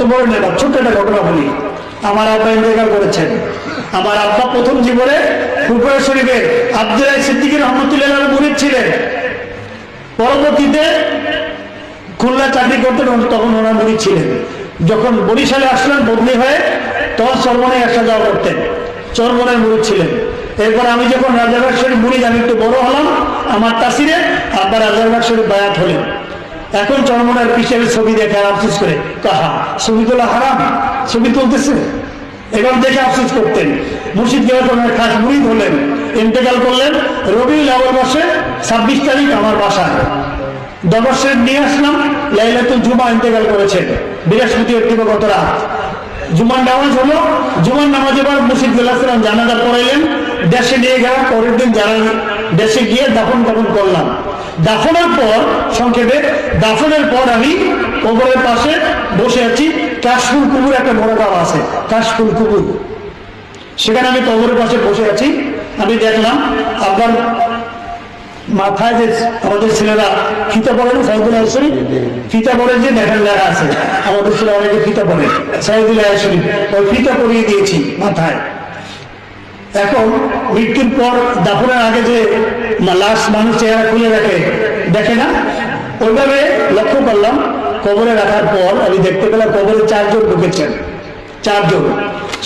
কত বড় নেতা, ছোট্ট একটা ঘটনা বলি। আমার আব্বা ইন্তেকাল করেছেন। আমার আব্বা প্রথম জীবনে ফুরফুরা শরীফের আব্দুল সিদ্দিকী রহমতুল্লাহ মুরিদ ছিলেন। পরবর্তীতে খুলনা চাকরি করতেন তখন ওনার মুড়ি ছিলেন। যখন বরিশালে আসলেন, বদলি হয়ে তখন চরমনে আসা যাওয়া করতেন। চরমনের মুড়ি ছিলেন। এরপর আমি যখন রাজারবাগ শরীফ মুড়ি আমি একটু বড় হলাম, আমার তাসিরে আব্বা রাজারবাগ শরীফ বায়াত হলেন। এখন চরমনের পিছনে ছবি দেখে আফসোস করে। কাহা ছবি তোলা হারাম? ছবি তুলতেছে? এবার দেখে আফসোস করতেন। মুর্শিদ গেলার খাস মুড়ি হলেন। ইন্তেকাল করলেন। রবি লাউল মাসে ছাব্বিশ তারিখ আমার বাসায়। দবশের নিয়ে আসলাম। লাইলাতুল জুমা ইন্তেকাল করেছেন। বৃহস্পতি গত রাত। জুমার নামাজ হলো। জুমার নামাজ এবার মুর্শিদ গেলাম জানাজা পড়াইলেন। দেশে নিয়ে গেলাম, পরের দিন জানা দেশে গিয়ে দাফন দাফন করলাম। দাফনের পর, সংক্ষেপে, দাফনের পর আমি কবরের পাশে বসে আছি, কাশফুল কুকুর একটা বড় গাছ আছে, কাশফুল কুকুর সেখানে আমি কবরের পাশে বসে আছি। আমি দেখলাম আপনার মাথায় যে আমাদের ছেলেরা ফিতা পড়ে না সাইদুল শরীফ, ফিতা পড়ে যে দেখেন লেখা আছে। আমাদের ছেলে অনেকে ফিতা পড়ে সাইদুল শরীফ, ওই ফিতা পরিয়ে দিয়েছি মাথায়। এখন মৃত্যুর পর দাফনের আগে যে লাশ মানুষ চেহারা খুলে রাখে দেখে না? ওইভাবে লক্ষ্য করলাম কবরে রাখার পর আমি দেখতে পেলাম কবরে চারজন ঢুকেছেন। চারজন।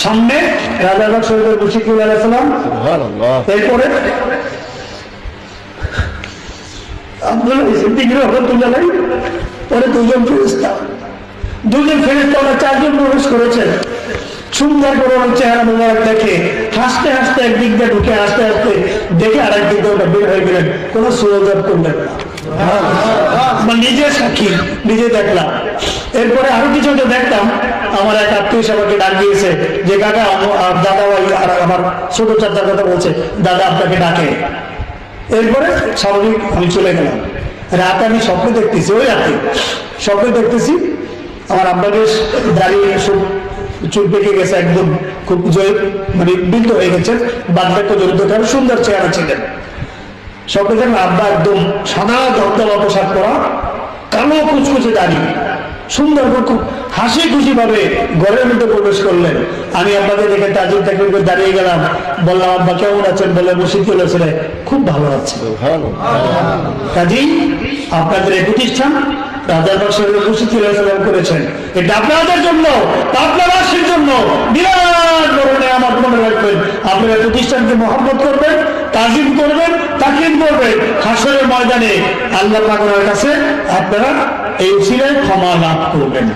সামনে রাজাবাগ শরীফের মুশিকুল আলাইসালাম এরপরে আপনারা পরে দুজন ফেরেস্তা দুজন ফেরেস্তা ওরা চারজন প্রবেশ করেছেন। সুন্দর করে ওর চেহারা মোবারক দেখে হাসতে হাসতে একদিক দিয়ে ঢুকে হাসতে হাসতে দেখে আর একদিক দিয়ে ওটা বের হয়ে গেলেন। কোনো সুযোগ করলেন না। আমার নিজে সাক্ষী, নিজে দেখলাম। এরপরে আরও কিছু তো দেখতাম, আমার এক আত্মীয় সবাইকে ডাক দিয়েছে যে, কাকা দাদা ভাই আর আমার ছোট চাচার কথা বলছে, দাদা আপনাকে ডাকে। এরপরে স্বাভাবিক আমি চলে গেলাম। রাতে আমি স্বপ্ন দেখতেছি, ওই রাতে। স্বপ্ন দেখতেছি, আমার আব্বা বেশ দাঁড়িয়ে চুল পেকে গেছে একদম খুব মানে বৃদ্ধ হয়ে গেছে বার্ধক্য জড়িত কারণ সুন্দর চেহারা ছিলেন। স্বপ্নে দেখলাম আব্বা একদম সাদা দমদমা পোশাক পরা কালো কুচকুচে দাঁড়িয়ে সুন্দর খুব হাসি খুশি ভাবে ঘরের মধ্যে প্রবেশ করলেন। আমি আব্বাকে দেখে তাজির করে দাঁড়িয়ে গেলাম বললাম আব্বা কেমন আছেন? বলে মুশিদ বলেছিল খুব ভালো আছে। কাজেই আপনাদের এই প্রতিষ্ঠান রাজার বাসার মুশিদ সালাম করেছেন। এটা আপনাদের জন্য আপনার জন্য বিরাট ধরনের আমার মনে রাখবেন। আপনারা প্রতিষ্ঠানকে মহব্বত করবেন, তাজিম করবেন তাকিম করবেন। হাসরের ময়দানে আল্লাহ পাকের কাছে আপনারা এই ছিলেন ক্ষমা লাভ করবেন।